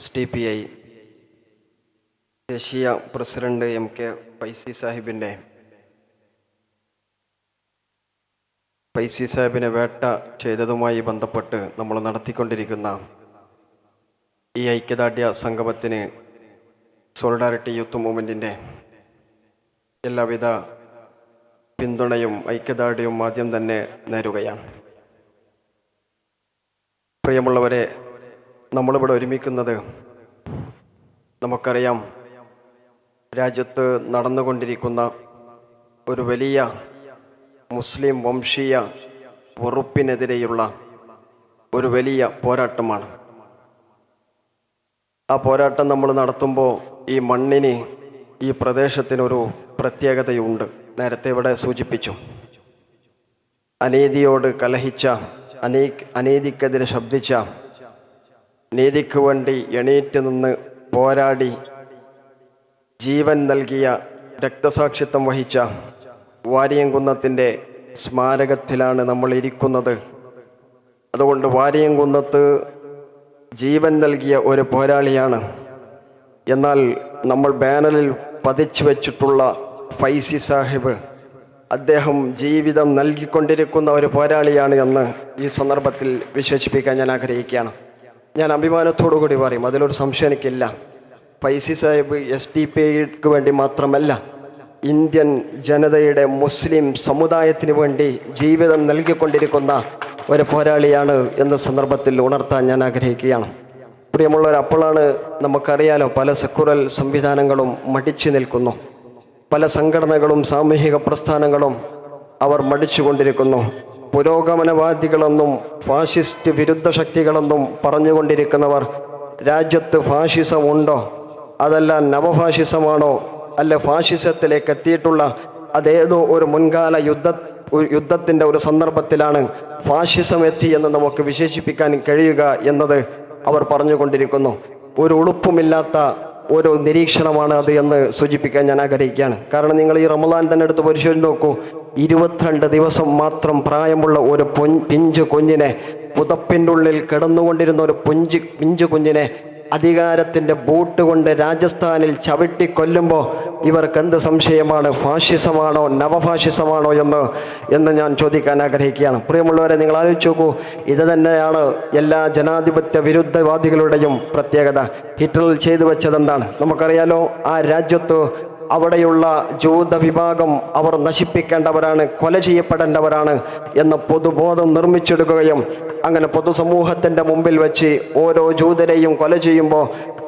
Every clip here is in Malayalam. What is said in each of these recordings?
എസ് ഡി പി ഐ ദേശീയ പ്രസിഡന്റ് എം കെ ഫൈസി സാഹിബിന്റെ ഫൈസി സാഹിബിനെ വേട്ട ചെയ്തതുമായി ബന്ധപ്പെട്ട് നമ്മൾ നടത്തിക്കൊണ്ടിരിക്കുന്ന ഈ ഐക്യദാർഢ്യ സംഗമത്തിന് സോളിഡാരിറ്റി യൂത്ത് മൂവ്മെന്റിന്റെ എല്ലാവിധ പിന്തുണയും ഐക്യദാർഢ്യവും ആദ്യം തന്നെ നേരുകയാണ്. പ്രിയമുള്ളവരെ നമ്മളിവിടെ ഒരുമിക്കുന്നത് നമുക്കറിയാം രാജ്യത്ത് നടന്നുകൊണ്ടിരിക്കുന്ന ഒരു വലിയ മുസ്ലിം വംശീയ വെറുപ്പിനെതിരെയുള്ള ഒരു വലിയ പോരാട്ടമാണ്. ആ പോരാട്ടം നമ്മൾ നടത്തുമ്പോൾ ഈ മണ്ണിന് ഈ പ്രദേശത്തിനൊരു പ്രത്യേകതയുണ്ട്. നേരത്തെ ഇവിടെ സൂചിപ്പിച്ചു. അനീതിയോട് കലഹിച്ച അനീ അനീതിക്കെതിരെ ശബ്ദിച്ച നീതിക്ക് വേണ്ടി എണീറ്റ് നിന്ന് പോരാടി ജീവൻ നൽകിയ രക്തസാക്ഷിത്വം വഹിച്ച വാരിയംകുന്നത്തിന്റെ സ്മാരകത്തിലാണ് നമ്മൾ ഇരിക്കുന്നത്. അതുകൊണ്ട് വാരിയംകുന്നത്ത് ജീവൻ നൽകിയ ഒരു പോരാളിയാണ്. എന്നാൽ നമ്മൾ ബാനറിൽ പതിച്ചു വെച്ചിട്ടുള്ള ഫൈസി സാഹിബ് അദ്ദേഹം ജീവിതം നൽകിക്കൊണ്ടിരിക്കുന്ന ഒരു പോരാളിയാണ് എന്ന് ഈ സന്ദർഭത്തിൽ വിശേഷിപ്പിക്കാൻ ഞാൻ ആഗ്രഹിക്കുകയാണ്. ഞാൻ അഭിമാനത്തോടു കൂടി പറയും അതിലൊരു സംശയം എനിക്കില്ല. പൈസി സാഹിബ് എസ് ഡി പി ഐക്ക് വേണ്ടി മാത്രമല്ല ഇന്ത്യൻ ജനതയുടെ മുസ്ലിം സമുദായത്തിന് വേണ്ടി ജീവിതം നൽകിക്കൊണ്ടിരിക്കുന്ന ഒരു പോരാളിയാണ് എന്ന സന്ദർഭത്തിൽ ഉണർത്താൻ ഞാൻ ആഗ്രഹിക്കുകയാണ്. പ്രിയമുള്ളവർ അപ്പോഴാണ് നമുക്കറിയാലോ പല സെക്കുറൽ സംവിധാനങ്ങളും മടിച്ചു നിൽക്കുന്നു. പല സംഘടനകളും സാമൂഹിക പ്രസ്ഥാനങ്ങളും അവർ മടിച്ചുകൊണ്ടിരിക്കുന്നു പുരോഗമനവാദികളെന്നും ഫാഷിസ്റ്റ് വിരുദ്ധ ശക്തികളെന്നും പറഞ്ഞുകൊണ്ടിരിക്കുന്നവർ രാജ്യത്ത് ഫാഷിസമുണ്ടോ? അതല്ല നവഫാഷിസമാണോ? അല്ല ഫാഷിസത്തിലേക്ക് എത്തിയിട്ടുള്ള അതേതോ ഒരു മുൻകാല യുദ്ധ യുദ്ധത്തിന്റെ ഒരു സന്ദർഭത്തിലാണ് ഫാഷിസം എത്തി എന്ന് നമുക്ക് വിശേഷിപ്പിക്കാൻ കഴിയുക എന്നത് അവർ പറഞ്ഞുകൊണ്ടിരിക്കുന്നു. ഒരു ഉളുപ്പുമില്ലാത്ത ഒരു നിരീക്ഷണമാണ് അത് എന്ന് സൂചിപ്പിക്കാൻ ഞാൻ ആഗ്രഹിക്കുകയാണ്. കാരണം നിങ്ങൾ ഈ റമദാൻ തന്നെ എടുത്ത് പരിശോധിച്ച് നോക്കൂ. ഇരുപത്തിരണ്ട് ദിവസം മാത്രം പ്രായമുള്ള ഒരു പൊൻ പിഞ്ചു കുഞ്ഞിനെ പുതപ്പിന്റെ ഉള്ളിൽ കിടന്നുകൊണ്ടിരുന്ന ഒരു പുഞ്ച് പിഞ്ചു കുഞ്ഞിനെ അധികാരത്തിന്റെ ബൂട്ട് കൊണ്ട് രാജസ്ഥാനിൽ ചവിട്ടി കൊല്ലുമ്പോൾ ഇവർക്ക് എന്ത് സംശയമാണ്? ഫാഷിസമാണോ? നവഫാഷിസമാണോ എന്ന് എന്ന് ഞാൻ ചോദിക്കാൻ ആഗ്രഹിക്കുകയാണ്. പ്രിയമുള്ളവരെ നിങ്ങൾ ആലോചിച്ച് നോക്കൂ. ഇത് തന്നെയാണ് എല്ലാ ജനാധിപത്യ വിരുദ്ധവാദികളുടെയും പ്രത്യേകത. ഹിറ്റ്ലർ ചെയ്തു വെച്ചതെന്താണ്? നമുക്കറിയാലോ ആ രാജ്യത്ത് അവിടെയുള്ള ജൂത വിഭാഗം അവർ നശിപ്പിക്കേണ്ടവരാണ് കൊല ചെയ്യപ്പെടേണ്ടവരാണ് എന്ന പൊതുബോധം നിർമ്മിച്ചെടുക്കുകയും അങ്ങനെ പൊതുസമൂഹത്തിന്റെ മുമ്പിൽ വെച്ച് ഓരോ ജൂതരെയും കൊല ചെയ്യുമ്പോൾ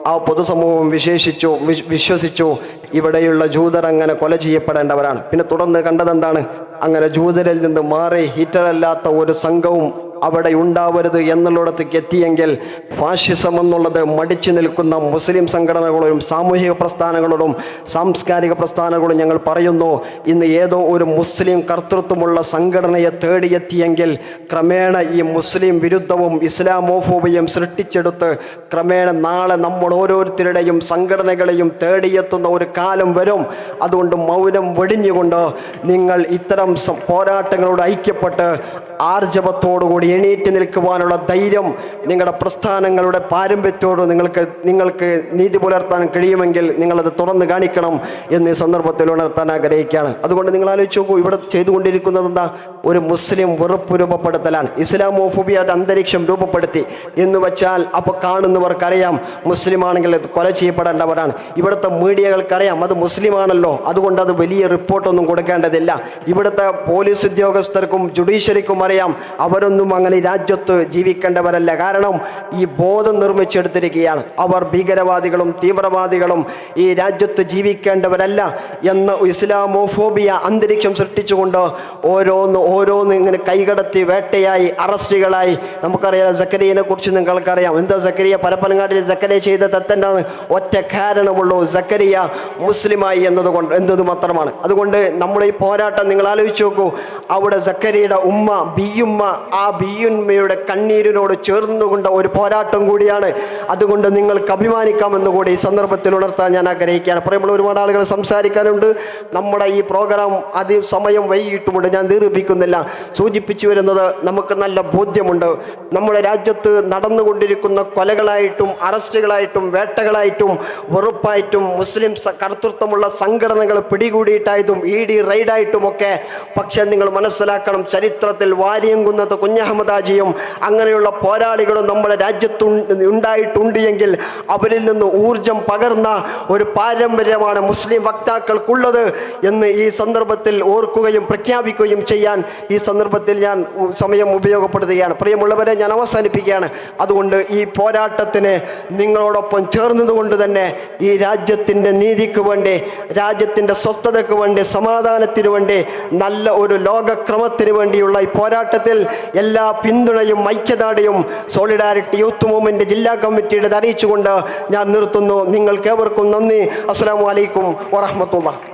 ആ പൊതുസമൂഹം വിശേഷിച്ചു വിശ്- വിശ്വസിച്ചു ഇവിടെയുള്ള ജൂതർ അങ്ങനെ കൊല ചെയ്യപ്പെടേണ്ടവരാണ്. പിന്നെ തുടർന്ന് കണ്ടതെന്താണ്? അങ്ങനെ ജൂതരിൽ നിന്ന് മാറി ഹിറ്ററല്ലാത്ത ഒരു സംഘവും അവിടെ ഉണ്ടാവരുത് എന്നുള്ളിടത്തേക്ക് എത്തിയെങ്കിൽ ഫാഷിസം എന്നുള്ളത് മടിച്ചു നിൽക്കുന്ന മുസ്ലിം സംഘടനകളോടും സാമൂഹിക പ്രസ്ഥാനങ്ങളോടും സാംസ്കാരിക പ്രസ്ഥാനങ്ങളോടും ഞങ്ങൾ പറയുന്നു ഇന്ന് ഏതോ ഒരു മുസ്ലിം കർത്തൃത്വമുള്ള സംഘടനയെ തേടിയെത്തിയെങ്കിൽ ക്രമേണ ഈ മുസ്ലിം വിരുദ്ധവും ഇസ്ലാമോഫോബിയും സൃഷ്ടിച്ചെടുത്ത് ക്രമേണ നാളെ നമ്മൾ ഓരോരുത്തരുടെയും സംഘടനകളെയും തേടിയെത്തുന്ന ഒരു കാലം വരും. അതുകൊണ്ട് മൗനം വെടിഞ്ഞുകൊണ്ട് നിങ്ങൾ ഇത്തരം പോരാട്ടങ്ങളോട് ഐക്യപ്പെട്ട് ആർജവത്തോടുകൂടി എണീറ്റ് നിൽക്കുവാനുള്ള ധൈര്യം നിങ്ങളുടെ പ്രസ്ഥാനങ്ങളുടെ പാരമ്പര്യത്തോട് നിങ്ങൾക്ക് നിങ്ങൾക്ക് നീതി പുലർത്താൻ കഴിയുമെങ്കിൽ നിങ്ങളത് തുറന്നു കാണിക്കണം എന്ന് സന്ദർഭത്തിൽ ഉണർത്താൻ ആഗ്രഹിക്കുകയാണ്. അതുകൊണ്ട് നിങ്ങൾ ആലോചിച്ച് നോക്കൂ ഇവിടെ ചെയ്തുകൊണ്ടിരിക്കുന്നത് എന്താ? ഒരു മുസ്ലിം വെറുപ്പ് രൂപപ്പെടുത്തലാണ്. ഇസ്ലാമോഫോബിയുടെ അന്തരീക്ഷം രൂപപ്പെടുത്തി. എന്ന് വെച്ചാൽ അപ്പോൾ കാണുന്നവർക്കറിയാം മുസ്ലിം ആണെങ്കിൽ കൊല ചെയ്യപ്പെടേണ്ടവരാണ്. ഇവിടുത്തെ മീഡിയകൾക്കറിയാം അത് മുസ്ലിമാണല്ലോ. അതുകൊണ്ട് അത് വലിയ റിപ്പോർട്ടൊന്നും കൊടുക്കേണ്ടതില്ല. ഇവിടുത്തെ പോലീസ് ഉദ്യോഗസ്ഥർക്കും ജുഡീഷ്യറിക്കും അറിയാം അവരൊന്നും അങ്ങനെ രാജ്യത്ത് ജീവിക്കേണ്ടവരല്ല. കാരണം ഈ ബോധം നിർമ്മിച്ചെടുത്തിരിക്കുകയാണ്. അവർ ഭീകരവാദികളും തീവ്രവാദികളും ഈ രാജ്യത്ത് ജീവിക്കേണ്ടവരല്ല എന്ന ഇസ്ലാമോഫോബിയ അന്തരീക്ഷം സൃഷ്ടിച്ചുകൊണ്ട് ഓരോന്ന് ഓരോന്ന് ഇങ്ങനെ കൈകടത്തി വേട്ടയായി അറസ്റ്റുകളായി. നമുക്കറിയാം സക്കരിയനെ കുറിച്ച് നിങ്ങൾക്കറിയാം. എന്താ സക്കരിയ? പരപ്പനങ്ങാട്ടിൽ സക്കരിയ ചെയ്ത തത്തന്റെ ഒറ്റ കാരണമുള്ളൂ. സക്കരിയ മുസ്ലിമായി എന്നതുകൊണ്ട് എന്നത് മാത്രമാണ്. അതുകൊണ്ട് നമ്മുടെ ഈ പോരാട്ടം നിങ്ങൾ ആലോചിച്ച് നോക്കൂ. അവിടെ സക്കരിയുടെ ഉമ്മ ബിയുമ്മ ആ ബിയുമ്മയുടെ കണ്ണീരിനോട് ചേർന്നുകൊണ്ട് ഒരു പോരാട്ടം കൂടിയാണ്. അതുകൊണ്ട് നിങ്ങൾക്ക് അഭിമാനിക്കാമെന്ന് കൂടി ഈ സന്ദർഭത്തിൽ ഉണർത്താൻ ഞാൻ ആഗ്രഹിക്കുകയാണ്. പറയുമ്പോൾ ഒരുപാട് ആളുകൾ സംസാരിക്കാനുണ്ട്. നമ്മുടെ ഈ പ്രോഗ്രാം അതി സമയം വൈകിട്ടുമുണ്ട്. ഞാൻ ദീർഘിപ്പിക്കുന്നില്ല. സൂചിപ്പിച്ചു വരുന്നത് നമുക്ക് നല്ല ബോധ്യമുണ്ട്. നമ്മുടെ രാജ്യത്ത് നടന്നുകൊണ്ടിരിക്കുന്ന കൊലകളായിട്ടും അറസ്റ്റുകളായിട്ടും വേട്ടകളായിട്ടും വെറുപ്പായിട്ടും മുസ്ലിം കർത്തൃത്വമുള്ള സംഘടനകൾ പിടികൂടിയിട്ടായതും ഇ ഡി റെയ്ഡായിട്ടുമൊക്കെ പക്ഷേ നിങ്ങൾ മനസ്സിലാക്കണം ചരിത്രത്തിൽ വാരിയംകുന്നത്ത് കുഞ്ഞഹമ്മദാജിയും അങ്ങനെയുള്ള പോരാളികളും നമ്മുടെ രാജ്യത്തു ഉണ്ടായിട്ടുണ്ട് എങ്കിൽ അവരിൽ നിന്ന് ഊർജം പകർന്ന ഒരു പാരമ്പര്യമാണ് മുസ്ലിം വക്താക്കൾക്കുള്ളത് എന്ന് ഈ സന്ദർഭത്തിൽ ഓർക്കുകയും പ്രഖ്യാപിക്കുകയും ചെയ്യാൻ ഈ സന്ദർഭത്തിൽ ഞാൻ സമയം ഉപയോഗപ്പെടുത്തുകയാണ്. പ്രിയമുള്ളവരെ ഞാൻ അവസാനിപ്പിക്കുകയാണ്. അതുകൊണ്ട് ഈ പോരാട്ടത്തിന് നിങ്ങളോടൊപ്പം ചേർന്നതുകൊണ്ട് തന്നെ ഈ രാജ്യത്തിന്റെ നീതിക്ക് വേണ്ടി രാജ്യത്തിന്റെ സ്വസ്ഥതയ്ക്ക് വേണ്ടി സമാധാനത്തിന് വേണ്ടി നല്ല ഒരു ലോകക്രമത്തിന് വേണ്ടിയുള്ള ഈ പോരാട്ടത്തിൽ എല്ലാ പിന്തുണയും ഐക്യദാർഢ്യവും സോളിഡാരിറ്റി യൂത്ത് മൂവ്മെന്റ് ജില്ലാ കമ്മിറ്റിയുടെ അറിയിച്ചുകൊണ്ട് ഞാൻ നിർത്തുന്നു. നിങ്ങൾക്ക് ഏവർക്കും നന്ദി. അസ്സാം വലൈക്കും വറഹമത്തുള്ള